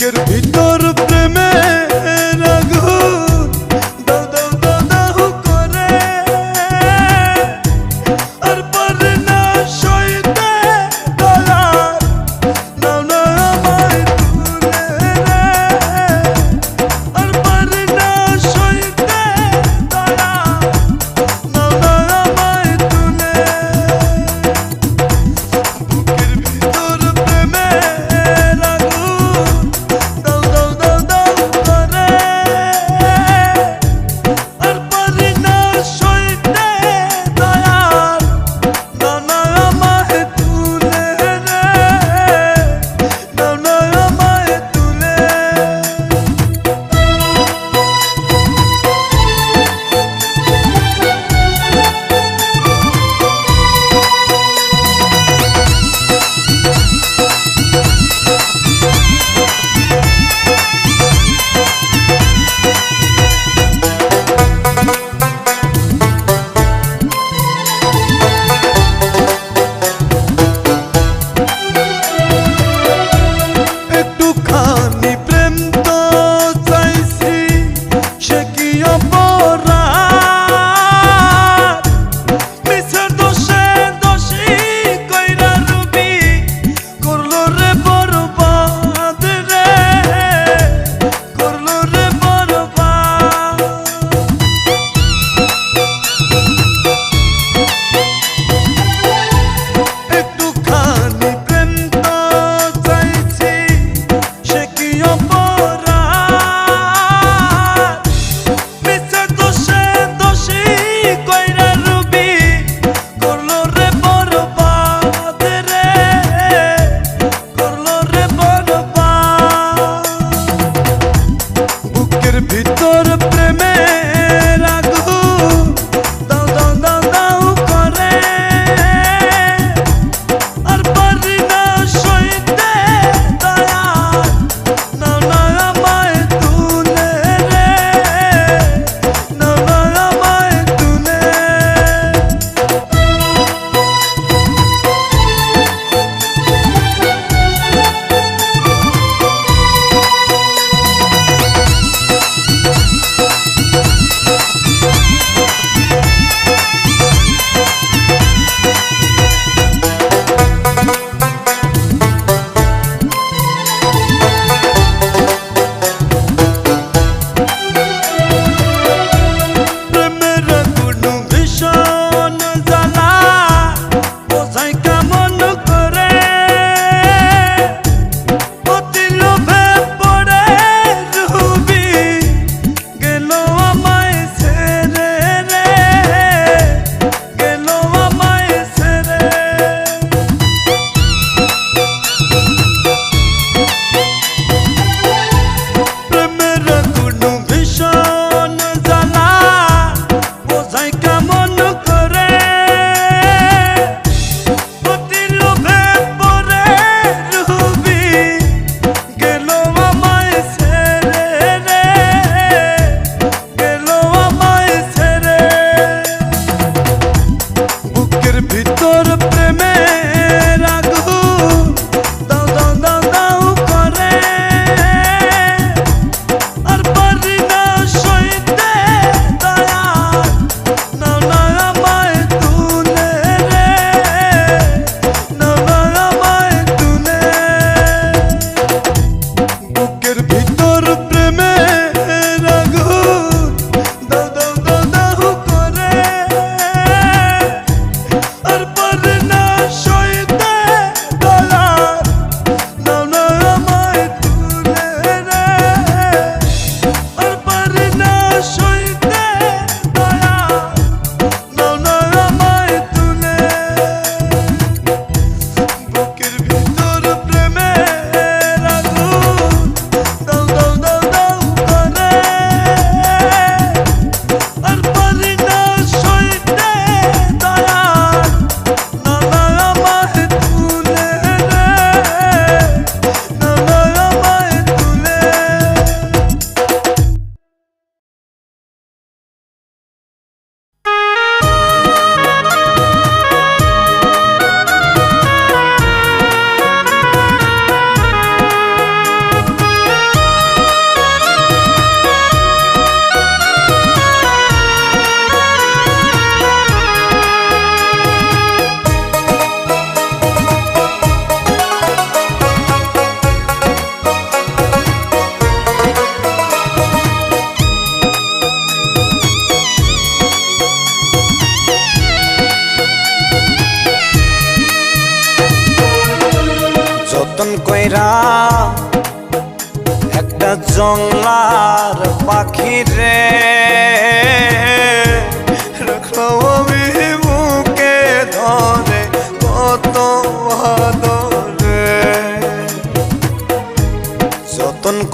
বুকের ভিতর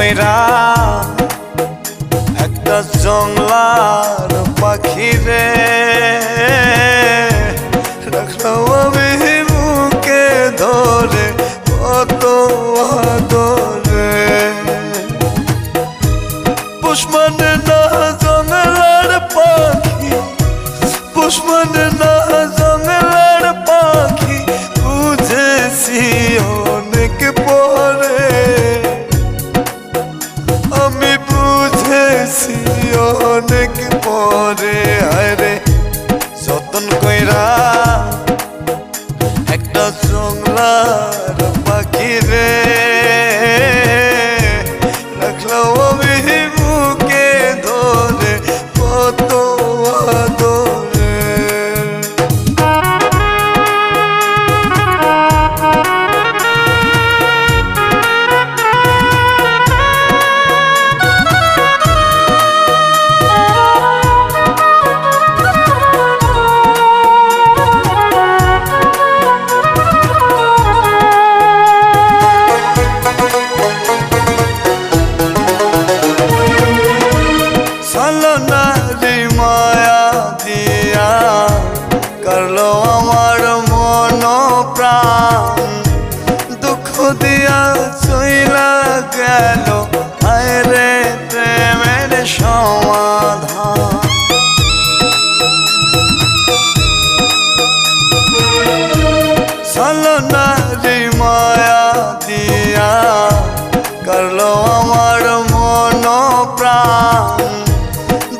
কইরা একটা জংলার পাখি রে। রাখলাম আমি বুকে ধরে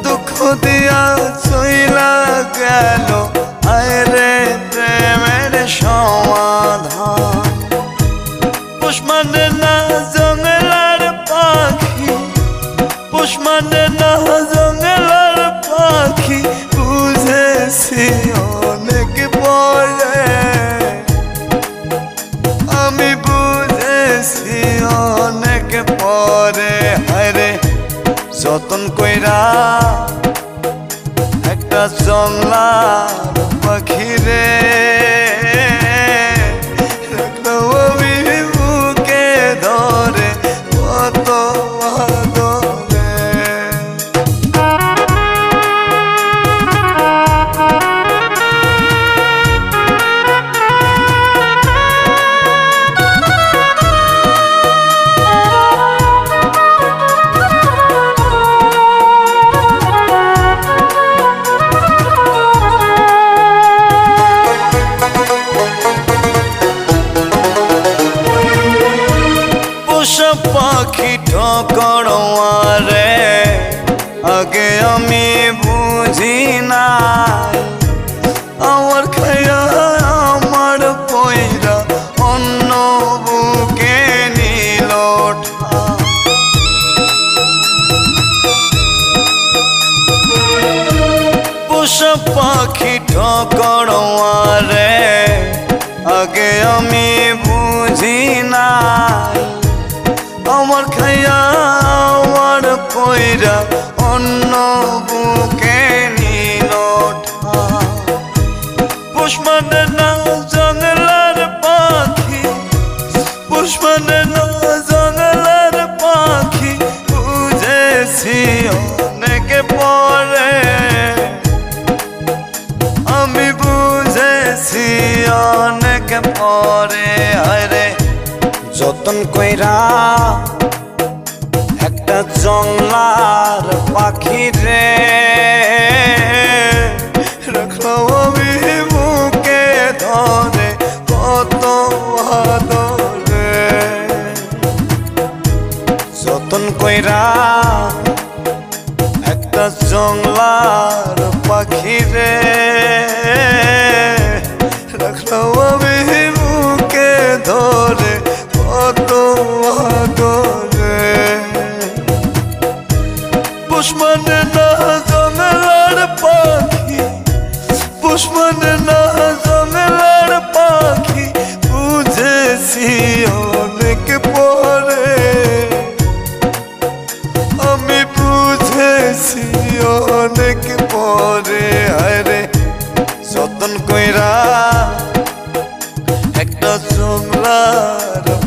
দুঃখ দিয়া চইলা গেল। আয়রে প্রেমের সমাধান। পুষ্মানে না জঙ্গলার পাখি পুষ্মানে যতন কইরা একটা জংলা পাখি ঠকড়ে আগে আমি বুঝি নাই। আমার খাইয়া আমার কইরা অন্য বুকে নীল পুষ্পা অনেক পরে আরে যতন কইরা একটা জংলার পাখি রে রাখল আমি ধরে কত আদরে যতন কইরা Yar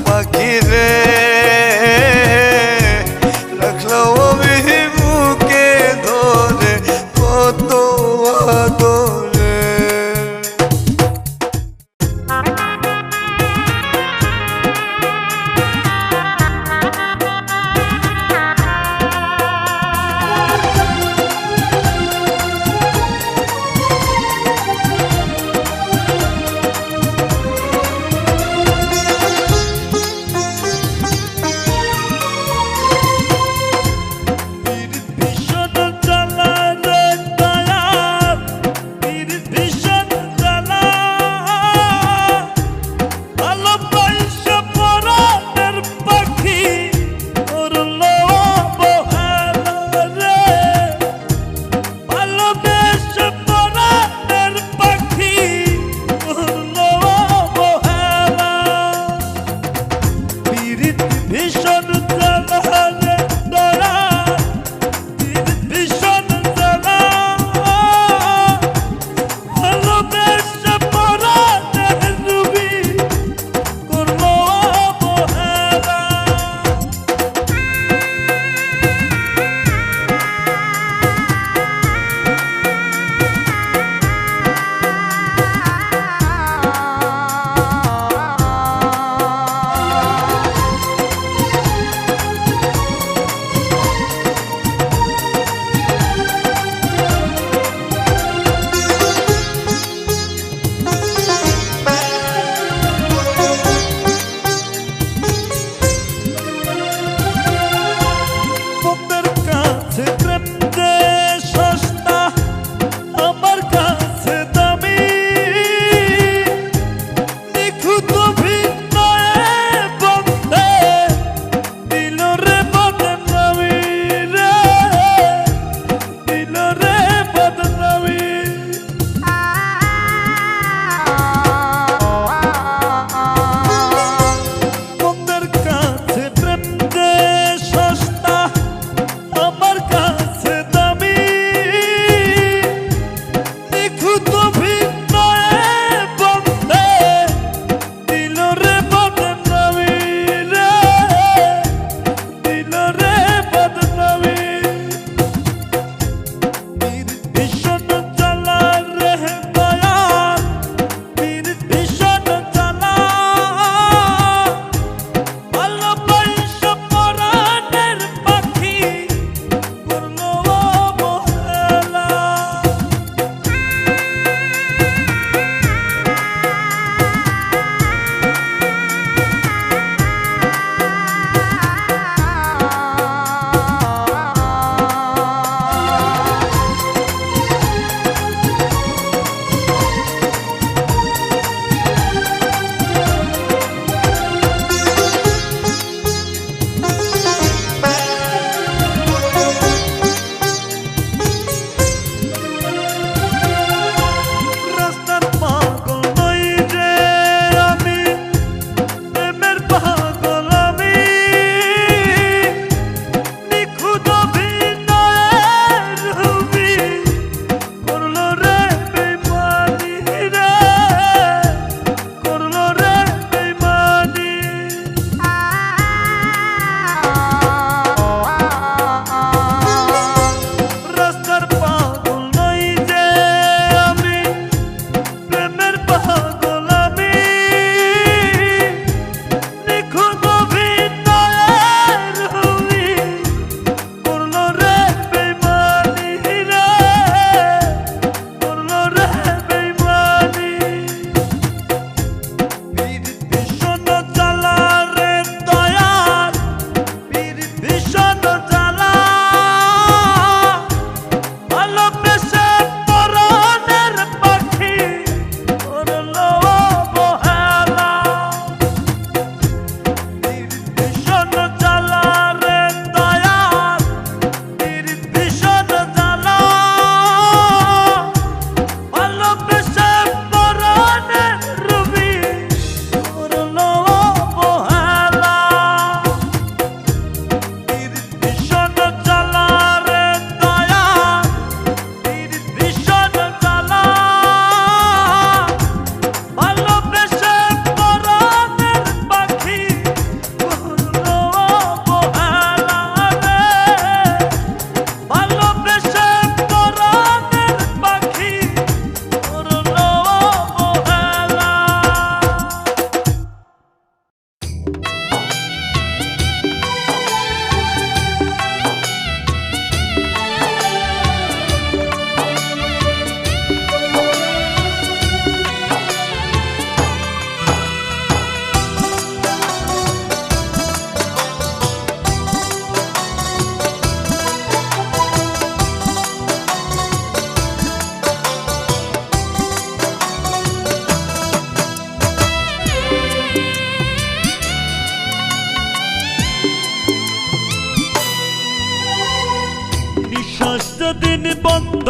যেদিন বন্ধ